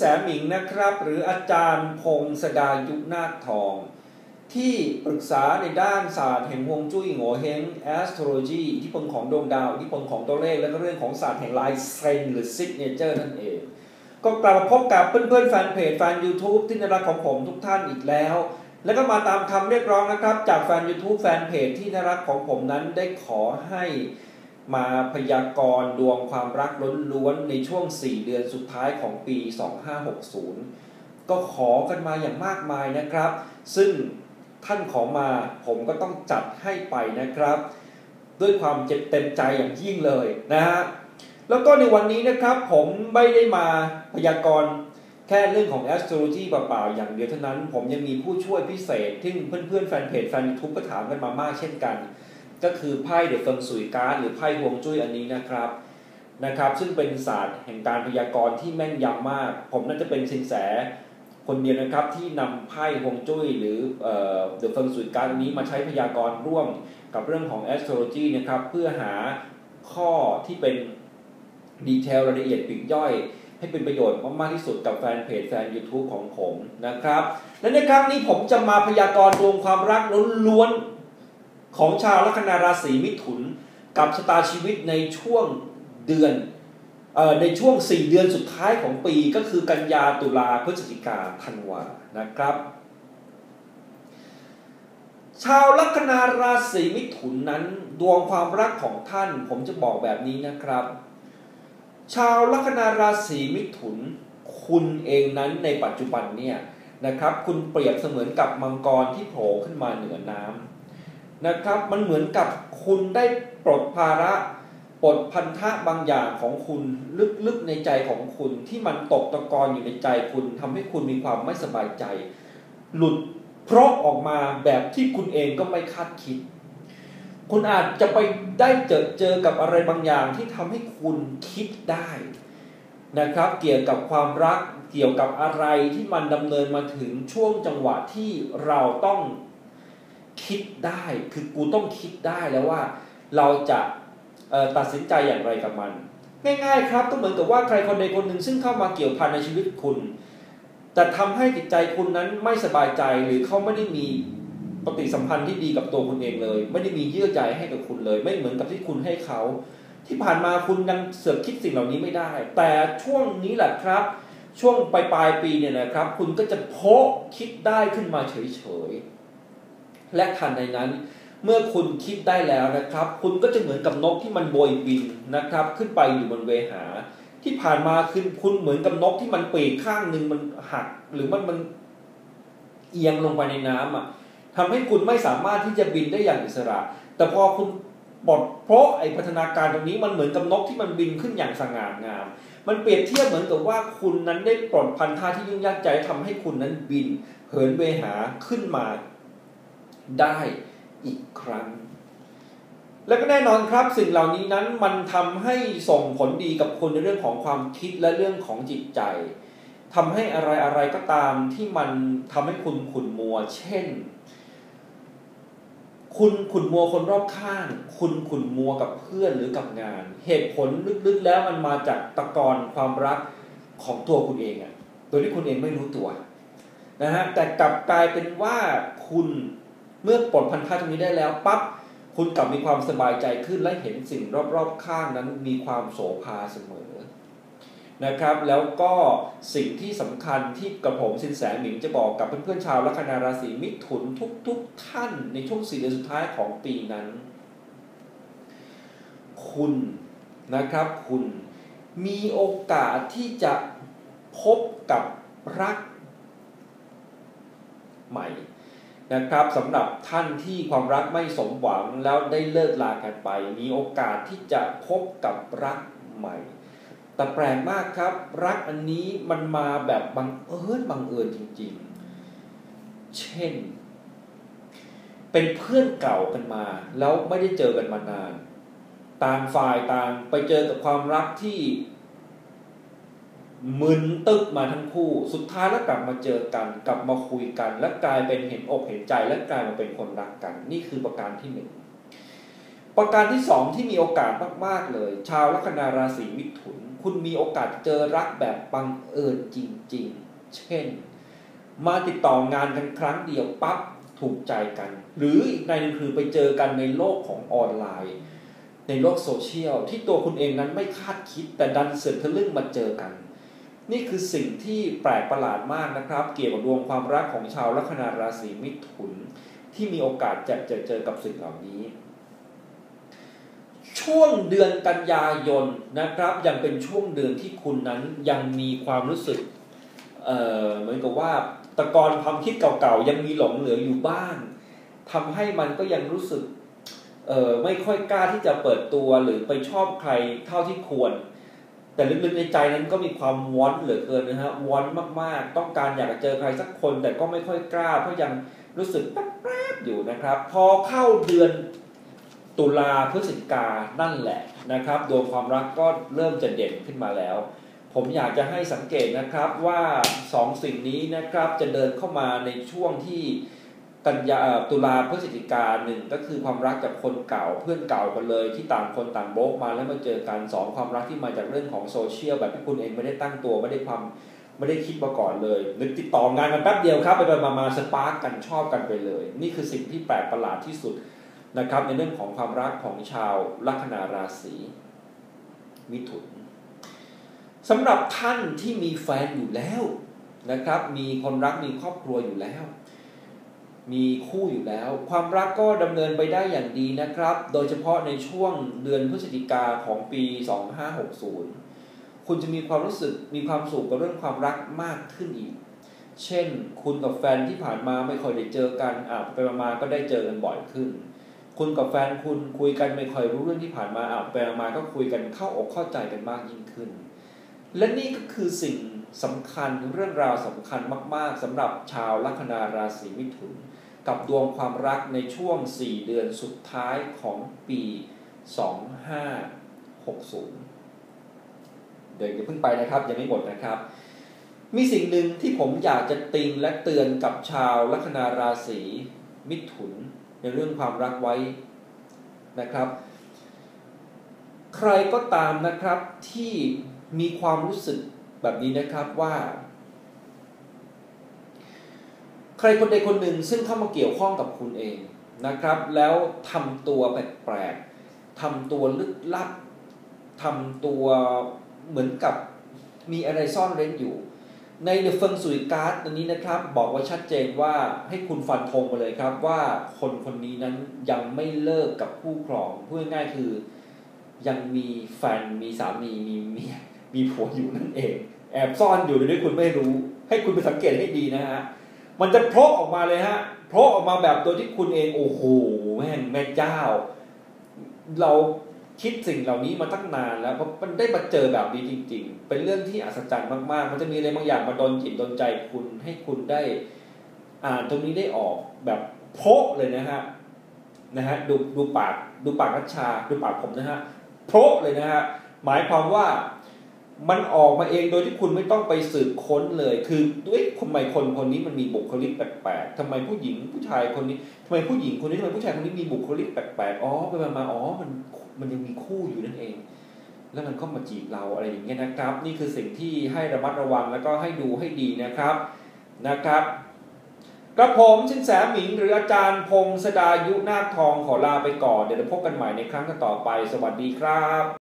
แสหมิงนะครับหรืออาจารย์พงศดายุนาคทอง ที่ปรึกษาในด้านศาสตร์แห่งฮวงจุ้ยโงเฮง astrology อิทธิพลของดวงดาวอิทธิพลของตัวเลขและก็เรื่องของศาสตร์แห่งลายเซ็นหรือ signature นั่นเอง ก็กลับมาพบกับเพื่อนๆ แฟนเพจแฟน YouTube ที่น่ารักของผมทุกท่านอีกแล้ว แล้วก็มาตามคำเรียกร้องนะครับ จากแฟน YouTube แฟนเพจที่น่ารักของผมนั้นได้ขอให้ มาพยากรณ์ดวงความรักล้วนๆในช่วง 4 เดือนสุดท้ายของปี 2560 ก็ขอกันมาอย่างมากมายนะครับ ซึ่งท่านขอมาผมก็ต้องจัดให้ไปนะครับ ด้วยความเจ็บเต็มใจอย่างยิ่งเลยนะฮะแล้วก็ในวันนี้นะครับผมไม่ได้มาพยากรณ์แค่เรื่องของ astrology เปล่าๆอย่างเดียวเท่านั้น ผมยังมีผู้ช่วยพิเศษที่เพื่อนๆแฟนเพจแฟนยูทูบก็ถามกันมามากเช่นกัน ก็คือไพ่เดอะเฟิงสุยการ์ดหรือไพ่ฮวงจุ้ยอันนี้นะครับนะครับ ซึ่งเป็นศาสตร์แห่งการพยากรณ์ที่แม่นยำมาก ผมน่าจะเป็นสินแสคนเดียวนะครับที่นำไพ่ฮวงจุ้ยหรือเดอะเฟิงสุยการ์ดนี้มาใช้พยากรณ์ร่วมกับเรื่องของ astrology นะครับเพื่อหาข้อที่เป็นดีเทลรายละเอียดปีกย่อย ให้เป็นประโยชน์มากที่สุดกับแฟนเพจแฟน YouTube ของผมนะครับ และในครั้งนี้ผมจะมาพยากรณ์ดวงความรักล้วน ของชาวลัคนาราศีมิถุน กับชะตาชีวิตในช่วงเดือนออในช่วง 4 เดือนสุดท้ายของปีก็คือกันยาตุลาพฤศจิกาธันวานะครับ ชาวลัคนาราศีมิถุนนั้น ดวงความรักของท่านผมจะบอกแบบนี้นะครับ ชาวลัคนาราศีมิถุน คุณเองนั้นในปัจจุบันเนี่ยนะครับ คุณเปรียบเสมือนกับมังกรที่โผล่ขึ้นมาเหนือน้ำ นะครับ มันเหมือนกับคุณได้ปลดภาระปลดพันธะบางอย่างของคุณลึกๆในใจของคุณที่มันตกตะกอนอยู่ในใจคุณทำให้คุณมีความไม่สบายใจ หลุดเพราะออกมาแบบที่คุณเองก็ไม่คาดคิด คุณอาจจะไปได้เจอเจอกับอะไรบางอย่างที่ทำให้คุณคิดได้นะครับ เกี่ยวกับความรักเกี่ยวกับอะไรที่มันดำเนินมาถึงช่วงจังหวะที่เราต้อง คิดได้คือกูต้องคิดได้แล้วว่า เราจะตัดสินใจอย่างไรกับมัน ง่ายๆครับก็เหมือนกับว่าใครคนใดคนหนึ่งซึ่งเข้ามาเกี่ยวพันในชีวิตคุณแต่ทำให้จิตใจคุณนั้นไม่สบายใจหรือเขาไม่ได้มีปฏิสัมพันธ์ที่ดีกับตัวคุณเองเลย ไม่ได้มีเยื่อใจให้กับคุณเลย ไม่เหมือนกับที่คุณให้เขา ที่ผ่านมาคุณยังเสือกคิดสิ่งเหล่านี้ไม่ได้ แต่ช่วงนี้แหละครับ ช่วงปลายปลายปีเนี่ยนะครับ คุณก็จะโพคิดได้ขึ้นมาเฉยๆ และทันในนั้น เมื่อคุณคิดได้แล้วนะครับ คุณก็จะเหมือนกับนกที่มันโบยบินนะครับ ขึ้นไปอยู่บนเวหา ที่ผ่านมาคือคุณเหมือนกับนกที่มันปีกข้างหนึ่งมันหัก หรือมันมันเอียงลงไปในน้ำอะทำให้คุณไม่สามารถที่จะบินได้อย่างอิสระ แต่พอคุณปลดเพราะไอพัฒนาการตรงนี้มันเหมือนกับนกที่มันบินขึ้นอย่างสง่างาม มันเปรียบเทียบเหมือนกับว่าคุณนั้นได้ปลดพันธะที่ยุ่งยากใจทำให้คุณนั้นบิน เหินเวหาขึ้นมา ได้อีกครั้ง และก็แน่นอนครับสิ่งเหล่านี้นั้นมันทำให้ส่งผลดีกับคุณในเรื่องของความคิดและเรื่องของจิตใจทำให้อะไรอะไรก็ตามที่มันทำให้คุณขุนมัว เช่น คุณขุนมัวคนรอบข้าง คุณขุนมัวกับเพื่อนหรือกับงาน เหตุผลลึกๆแล้วมันมาจากตะกอนความรักของตัวคุณเองอะโดยที่คุณเองไม่รู้ตัวนะฮะแต่กลับกลายเป็นว่าคุณ เมื่อปลดพันธะตรงนี้ได้แล้วปั๊บคุณกลับมีความสบายใจขึ้นและเห็นสิ่งรอบๆข้างนั้นมีความโสภาเสมอนะครับ แล้วก็สิ่งที่สำคัญที่กระผมสินแสหมิงจะบอกกับเพื่อนๆชาวลัคนาราศีมิถุนทุกๆทท่านในช่วงสี่เดือนสุดท้ายของปีนั้น คุณนะครับคุณมีโอกาสที่จะพบกับรักใหม่ นะครับสำหรับท่านที่ความรักไม่สมหวังแล้วได้เลิกลากันไป มีโอกาสที่จะพบกับรักใหม่ แต่แปลกมากครับ รักอันนี้มันมาแบบบังเอิญบังเอิญจริง ๆ เช่น เป็นเพื่อนเก่ากันมา แล้วไม่ได้เจอกันมานาน ต่างฝ่ายต่างไปเจอกับความรักที่ มึนตึกมาทั้งคู่ สุดท้ายแล้วกลับมาเจอกัน กลับมาคุยกัน และกลายเป็นเห็นอกเห็นใจและกลายมาเป็นคนรักกัน นี่คือประการที่หนึ่งประการที่สองที่มีโอกาสมาก ๆ เลย ชาวลัคนาราศีมิถุน คุณมีโอกาสเจอรักแบบบังเอิญจริง ๆ เช่น มาติดต่องานกันครั้งเดียวปั๊บถูกใจกัน หรืออีกในนึงคือไปเจอกันในโลกของออนไลน์ ในโลกโซเชียลที่ตัวคุณเองนั้นไม่คาดคิดแต่ดันเสือกทะลึ่งมาเจอกัน นี่คือสิ่งที่แปลกประหลาดมากนะครับ เกี่ยวกับดวงความรักของชาวลัคนาราศีมิถุน ที่มีโอกาสจะเจอเจอกับสิ่งเหล่านี้ ช่วงเดือนกันยายนนะครับ ยังเป็นช่วงเดือนที่คุณนั้นยังมีความรู้สึกเเหมือนกับว่าตะกอนความคิดเก่าๆยังมีหลงเหลืออยู่บ้างทำให้มันก็ยังรู้สึกไม่ค่อยกล้าที่จะเปิดตัวหรือไปชอบใครเท่าที่ควร แต่ลึกๆในใจนั้นก็มีความวอนเหลือเกินนะฮะวอนมากๆ ต้องการอยากจะเจอใครสักคนแต่ก็ไม่ค่อยกล้าเพราะยังรู้สึกแป๊บๆอยู่นะครับ พอเข้าเดือนตุลาพฤศจิกานั่นแหละนะครับดวงความรักก็เริ่มจะเด่นขึ้นมาแล้ว ผมอยากจะให้สังเกตนะครับว่าสองสิ่งนี้นะครับจะเดินเข้ามาในช่วงที่ กันยาตุลาพฤศจิกาหนึ่งก็คือความรักจากคนเก่าเพื่อนเก่ากันเลย ที่ต่างคนต่างโบกมาแล้วมาเจอกันสองความรักที่มาจากเรื่องของโซเชียลแบบที่คุณเองไม่ได้ตั้งตัวไม่ได้ความไม่ได้คิดมาก่อนเลย นึกติดต่องานกันแป๊บเดียวครับไปไปมามาสปาร์กกันชอบกันไปเลย นี่คือสิ่งที่แปลกประหลาดที่สุดนะครับ ในเรื่องของความรักของชาวลัคนาราศีมิถุนสำหรับท่านที่มีแฟนอยู่แล้วนะครับ มีคนรักมีครอบครัวอยู่แล้ว มีคู่อยู่แล้ว ความรักก็ดำเนินไปได้อย่างดีนะครับ โดยเฉพาะในช่วงเดือนพฤศจิกาของปี 2560 คุณจะมีความรู้สึกมีความสุขกับเรื่องความรักมากขึ้นอีก เช่น คุณกับแฟนที่ผ่านมาไม่ค่อยได้เจอกันอะไปมาก็ได้เจอกันบ่อยขึ้น คุณกับแฟนคุณคุยกันไม่ค่อยรู้เรื่องที่ผ่านมาอะไปมาก็คุยกันเข้าอกเข้าใจกันมากยิ่งขึ้น และนี่ก็คือสิ่ง สำคัญเรื่องราวสำคัญมาก ๆสำหรับชาวลัคนาราศีมิถุน กับดวงความรักในช่วง 4 เดือนสุดท้ายของปี 2560 เดี๋ยวอย่าเพิ่งไปนะครับ ยังไม่หมดนะครับ มีสิ่งหนึ่งที่ผมอยากจะติงและเตือนกับชาวลัคนาราศีมิถุน ในเรื่องความรักไว้นะครับ ใครก็ตามนะครับที่มีความรู้สึก แบบนี้นะครับว่า ใครคนใดคนหนึ่งซึ่งเข้ามาเกี่ยวข้องกับคุณเองนะครับ แล้วทำตัวแปลกๆทำตัวลึกลับทำตัวเหมือนกับมีอะไรซ่อนเร้นอยู่ ในเดอะเฟิงสุยการ์ดอันนี้นะครับ บอกว่าชัดเจนว่าให้คุณฟันธงไปเลยครับว่าคนคนนี้นั้นยังไม่เลิกกับคู่ครองพูดง่ายๆคือยังมีแฟนมีสามีมีเมียมีผัวอยู่นั่นเอง แอบซ่อนอยู่โดยที่คุณไม่รู้ ให้คุณไปสังเกตให้ดีนะฮะมันจะโผล่ออกมาเลยฮะโผล่ออกมาแบบโดยที่คุณเองโอ้โหแม่งแม่เจ้า เราคิดสิ่งเหล่านี้มาตั้งนานแล้วเพราะมันได้มาเจอแบบนี้จริง ๆ เป็นเรื่องที่อัศจรรย์มากๆ มันจะมีอะไรบางอย่างมาดนจิตดนใจคุณให้คุณได้ อ่านตรงนี้ได้ออกแบบโพเลยนะฮะนะฮะดูดูปากดูปากรัชชา ดูปากผมนะฮะโพเลยนะฮะหมายความว่า มันออกมาเองโดยที่คุณไม่ต้องไปสืบค้นเลย คือด้วยทำไมคนคนนี้มันมีบุคลิกแปลกๆทำไมผู้หญิงผู้ชายคนนี้ทำไมผู้หญิงคนนี้ทำไมผู้ชายคนนี้มีบุคลิกแปลกๆอ๋อไปมาอ๋อมันมันยังมีคู่อยู่นั่นเอง แล้วมันก็มาจีบเราอะไรอย่างเงี้ยนะครับ นี่คือสิ่งที่ให้ระมัดระวังแล้วก็ให้ดูให้ดีนะครับนะครับกระผมชินแสหมิงหรืออาจารย์พงศดายุนาคทองขอลาไปก่อน เดี๋ยวพบกันใหม่ในครั้งต่อไป สวัสดีครับ